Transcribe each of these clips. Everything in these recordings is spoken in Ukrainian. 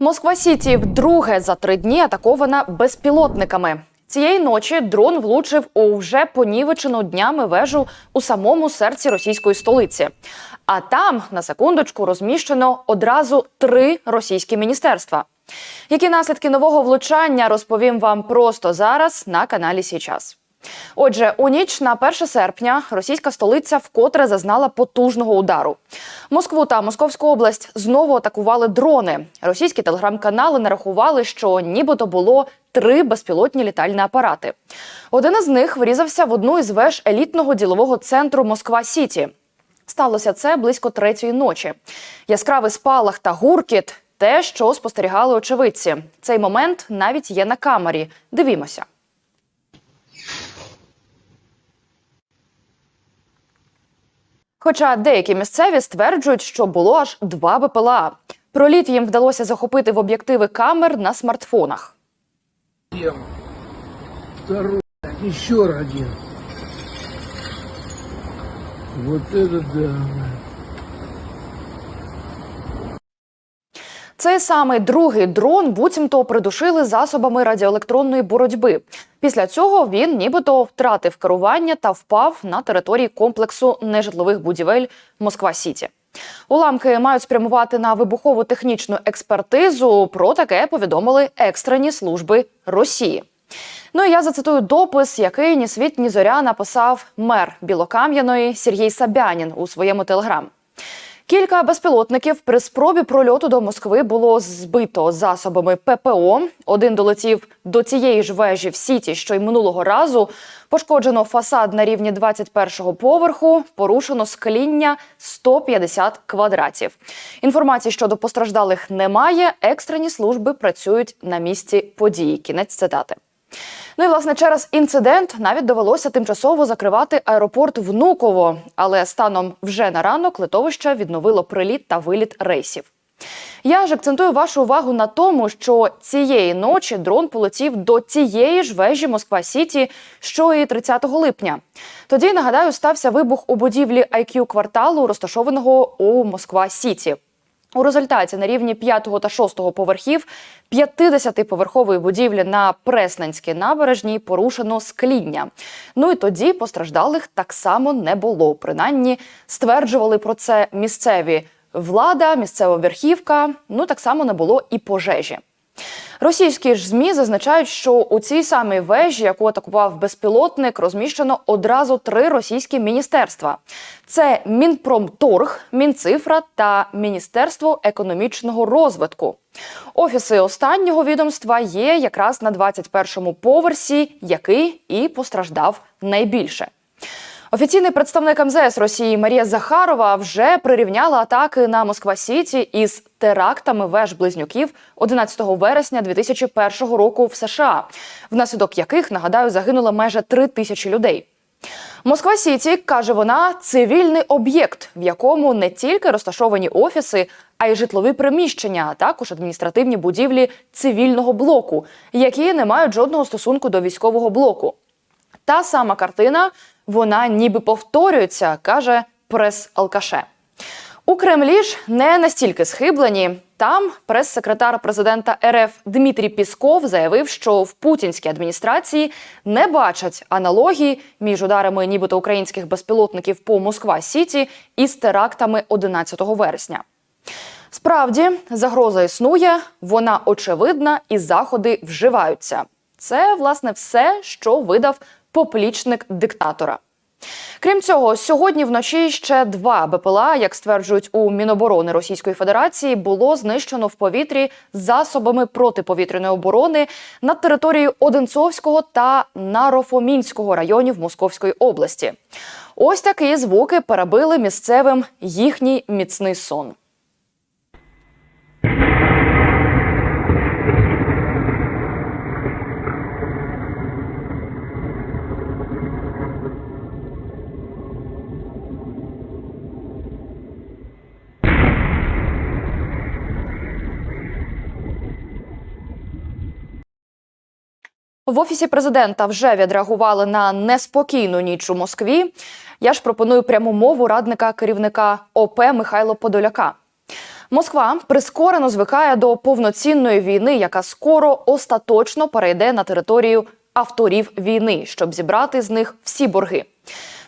Москва Сіті вдруге за три дні атакована безпілотниками. Цієї ночі дрон влучив у вже понівечену днями вежу у самому серці російської столиці. А там, на секундочку, розміщено одразу три російські міністерства. Які наслідки нового влучання розповім вам просто зараз на каналі Січас. Отже, у ніч на 1 серпня російська столиця вкотре зазнала потужного удару. Москву та Московську область знову атакували дрони. Російські телеграм-канали нарахували, що нібито було три безпілотні літальні апарати. Один із них врізався в одну із веж елітного ділового центру Москва Сіті. Сталося це близько третьої ночі. Яскравий спалах та гуркіт те, що спостерігали очевидці. Цей момент навіть є на камері. Дивімося. Хоча деякі місцеві стверджують, що було аж два БПЛА. Проліт їм вдалося захопити в об'єктиви камер на смартфонах. Второй. Еще один. Вот это да. Цей самий другий дрон буцімто придушили засобами радіоелектронної боротьби. Після цього він нібито втратив керування та впав на території комплексу нежитлових будівель Москва Сіті. Уламки мають спрямувати на вибухову технічну експертизу. Про таке повідомили екстрені служби Росії. Ну і я зацитую допис, який ні світ, ні зоря написав мер Білокам'яної Сергій Сабянін у своєму телеграм. Кілька безпілотників при спробі прольоту до Москви було збито засобами ППО. Один долетів до цієї ж вежі в сіті, що й минулого разу. Пошкоджено фасад на рівні 21-го поверху, порушено скління 150 квадратів. Інформації щодо постраждалих немає. Екстрені служби працюють на місці події. Кінець цитати. Ну і власне через інцидент навіть довелося тимчасово закривати аеропорт Внуково, але станом вже на ранок литовище відновило приліт та виліт рейсів. Я ж акцентую вашу увагу на тому, що цієї ночі дрон полетів до тієї ж вежі Москва Сіті, що і 30 липня. Тоді нагадаю, стався вибух у будівлі IQ кварталу, розташованого у Москва Сіті. У результаті на рівні 5 та 6 поверхів 50-поверхової будівлі на Пресненській набережній порушено скління. Ну і тоді постраждалих так само не було. Принаймні стверджували про це місцеві влада, місцева верхівка. Ну так само не було і пожежі. Російські ж змі зазначають, що у цій самій вежі, яку атакував безпілотник, розміщено одразу три російські міністерства: це Мінпромторг, Мінцифра та Міністерство економічного розвитку. Офіси останнього відомства є якраз на 21-му поверсі, який і постраждав найбільше. Офіційний представник МЗС Росії Марія Захарова вже прирівняла атаки на Москва Сіті із терактами веж близнюків 11 вересня 2001 року в США, внаслідок яких нагадаю загинуло майже три тисячі людей. Москва Сіті каже вона цивільний об'єкт, в якому не тільки розташовані офіси, а й житлові приміщення, а також адміністративні будівлі цивільного блоку, які не мають жодного стосунку до військового блоку. Та сама картина вона ніби повторюється, каже прес-алкаше. У Кремлі ж не настільки схиблені. Там прес-секретар президента РФ Дмитрій Пісков заявив, що в путінській адміністрації не бачать аналогії між ударами нібито українських безпілотників по Москва Сіті із терактами 11 вересня. Справді загроза існує, вона очевидна, і заходи вживаються. Це власне все, що видав поплічник диктатора. Крім цього, сьогодні вночі ще два БПЛА, як стверджують у Міноборони Російської Федерації, було знищено в повітрі засобами протиповітряної оборони над територією Одинцовського та Нарофомінського районів Московської області. Ось такі звуки перебили місцевим їхній міцний сон. В офісі президента вже відреагували на неспокійну ніч у Москві. Я ж пропоную пряму мову радника керівника ОП Михайло Подоляка. Москва прискорено звикає до повноцінної війни, яка скоро остаточно перейде на територію авторів війни, щоб зібрати з них всі борги.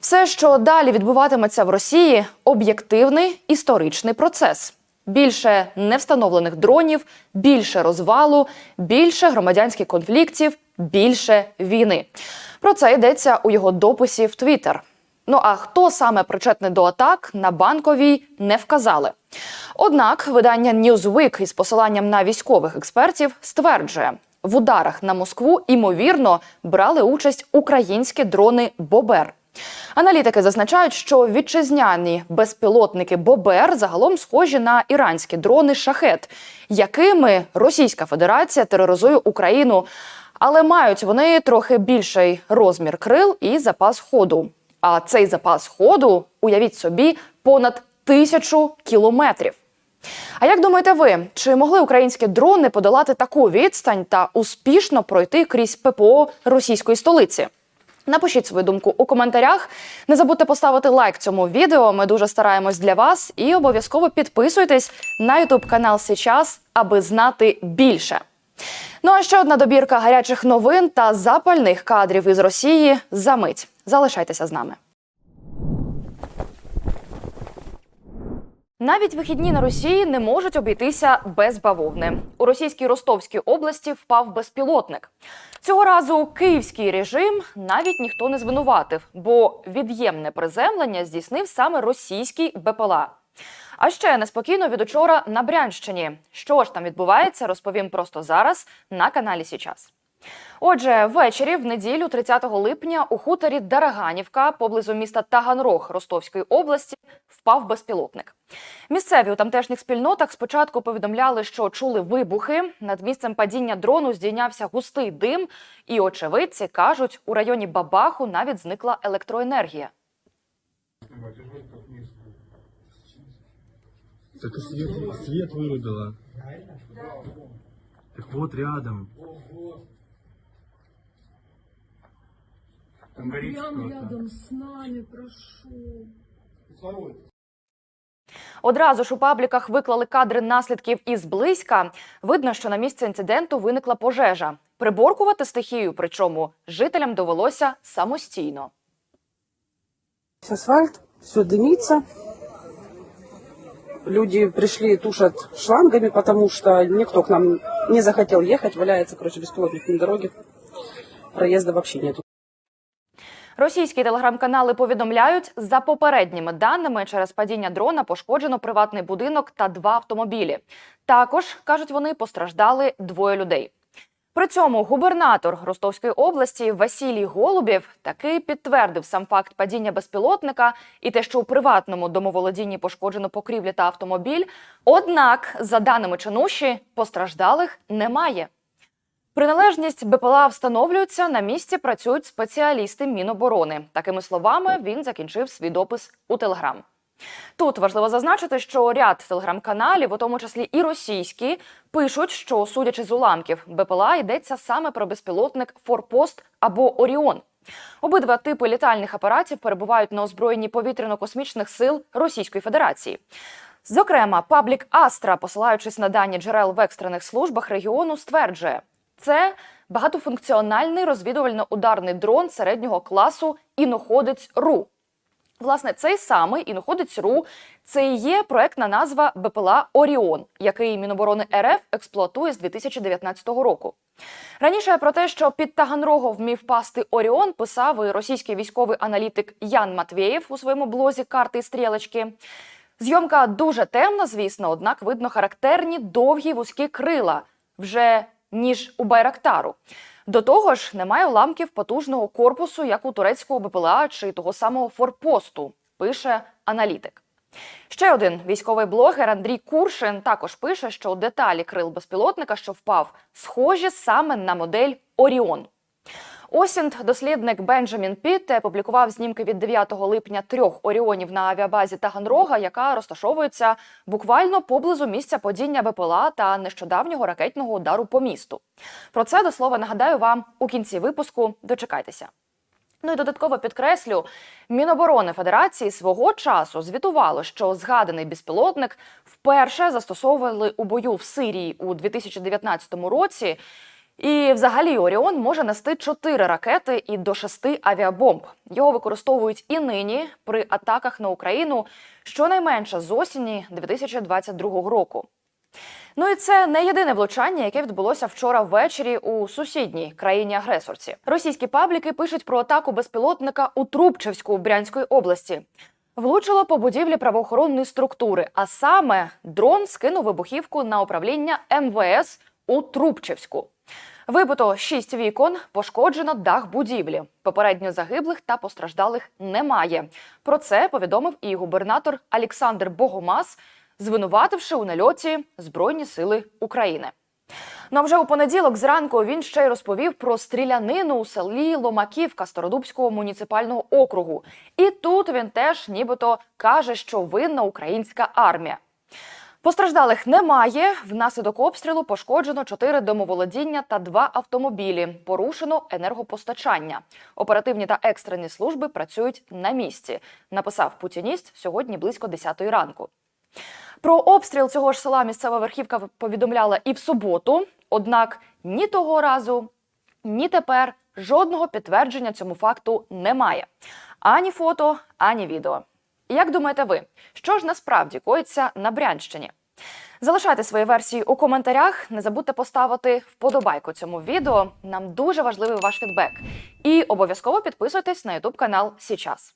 Все, що далі відбуватиметься в Росії, об'єктивний історичний процес. Більше невстановлених дронів, більше розвалу, більше громадянських конфліктів, більше війни. Про це йдеться у його дописі в Твіттер. Ну а хто саме причетний до атак на банковій не вказали. Однак видання Newsweek із посиланням на військових експертів стверджує, в ударах на Москву імовірно брали участь українські дрони Бобер. Аналітики зазначають, що вітчизняні безпілотники Бобер загалом схожі на іранські дрони Шахет, якими Російська Федерація тероризує Україну, але мають вони трохи більший розмір крил і запас ходу. А цей запас ходу, уявіть собі, понад тисячу кілометрів. А як думаєте ви, чи могли українські дрони подолати таку відстань та успішно пройти крізь ППО російської столиці? Напишіть свою думку у коментарях. Не забудьте поставити лайк цьому відео. Ми дуже стараємось для вас. І обов'язково підписуйтесь на YouTube канал Сейчас, аби знати більше. Ну а ще одна добірка гарячих новин та запальних кадрів із Росії за мить. Залишайтеся з нами. Навіть вихідні на Росії не можуть обійтися без бавовни. У російській Ростовській області впав безпілотник. Цього разу київський режим навіть ніхто не звинуватив, бо від'ємне приземлення здійснив саме російський БПЛА. А ще неспокійно від учора на Брянщині. Що ж там відбувається, розповім просто зараз на каналі Січас. Отже, ввечері в неділю, 30 липня, у хуторі Дараганівка, поблизу міста Таганрог Ростовської області, впав безпілотник. Місцеві у тамтешніх спільнотах спочатку повідомляли, що чули вибухи. Над місцем падіння дрону здійнявся густий дим, і очевидці кажуть, у районі Бабаху навіть зникла електроенергія. Так и свет, свет вырубила. Так вот рядом. Там горит Прям рядом с нами, прошу. Одразу ж у пабліках виклали кадри наслідків із близька. Видно, що на місці інциденту виникла пожежа. Приборкувати стихію, причому жителям довелося самостійно. асфальт, все дымится. Люди пришли, тушат шлангами, потому что никто к нам не захотел ехать. Валяется, короче, беспилотник на дороге. Проезда вообще нету. Російські телеграм-канали повідомляють, за попередніми даними, через падіння дрона пошкоджено приватний будинок та два автомобілі. Також кажуть вони, постраждали двоє людей. При цьому губернатор Ростовської області Василій Голубєв таки підтвердив сам факт падіння безпілотника і те, що у приватному домоволодінні пошкоджено покрівлі та автомобіль. Однак, за даними чинуші, постраждалих немає. Приналежність БПЛА встановлюється. На місці працюють спеціалісти Міноборони. Такими словами він закінчив свій допис у Телеграм. Тут важливо зазначити, що ряд телеграм-каналів, у тому числі і російські, пишуть, що судячи з уламків БПЛА йдеться саме про безпілотник Форпост або Оріон. Обидва типи літальних апаратів перебувають на озброєнні повітряно-космічних сил Російської Федерації. Зокрема, паблік Астра, посилаючись на дані джерел в екстрених службах регіону, стверджує, це багатофункціональний розвідувально-ударний дрон середнього класу іноходець РУ. Власне, цей самий іноходець РУ це і є проектна назва БПЛА Оріон, який Міноборони РФ експлуатує з 2019 року. Раніше про те, що під Таганрогом вмів пасти Оріон, писав і російський військовий аналітик Ян Матвєєв у своєму блозі карти і стрілечки. Зйомка дуже темна, звісно, однак видно характерні довгі вузькі крила, вже ніж у Байрактару. До того ж, немає уламків потужного корпусу, як у турецького БПЛА чи того самого форпосту, пише аналітик. Ще один військовий блогер Андрій Куршин також пише, що деталі крил безпілотника, що впав, схожі саме на модель Оріон. Осінт, дослідник Бенджамін Пітте, публікував знімки від 9 липня трьох оріонів на авіабазі Таганрога, яка розташовується буквально поблизу місця падіння БПЛА та нещодавнього ракетного удару по місту. Про це до слова нагадаю вам у кінці випуску. Дочекайтеся. Ну і додатково підкреслю, Міноборони Федерації свого часу звітувало, що згаданий безпілотник вперше застосовували у бою в Сирії у 2019 році. І взагалі Оріон може нести чотири ракети і до шести авіабомб. Його використовують і нині при атаках на Україну щонайменше з осені 2022 року. Ну і це не єдине влучання, яке відбулося вчора ввечері у сусідній країні-агресорці. Російські пабліки пишуть про атаку безпілотника у Трубчевську Брянської області. Влучило по будівлі правоохоронної структури, а саме дрон скинув вибухівку на управління МВС у Трубчевську. Вибито шість вікон, пошкоджено дах будівлі. Попередньо загиблих та постраждалих немає. Про це повідомив і губернатор Олександр Богомаз, звинувативши у нальоті Збройні сили України. Ну а вже у понеділок зранку він ще й розповів про стрілянину у селі Ломаківка Стародубського муніципального округу. І тут він теж нібито каже, що винна українська армія. Постраждалих немає. Внаслідок обстрілу пошкоджено чотири домоволодіння та два автомобілі. Порушено енергопостачання. Оперативні та екстрені служби працюють на місці. Написав путініст сьогодні близько 10 ранку. Про обстріл цього ж села місцева верхівка повідомляла і в суботу. Однак ні того разу, ні тепер жодного підтвердження цьому факту немає. Ані фото, ані відео. Як думаєте ви, що ж насправді коїться на Брянщині? Залишайте свої версії у коментарях. Не забудьте поставити вподобайку цьому відео. Нам дуже важливий ваш фідбек. І обов'язково підписуйтесь на YouTube канал Січас.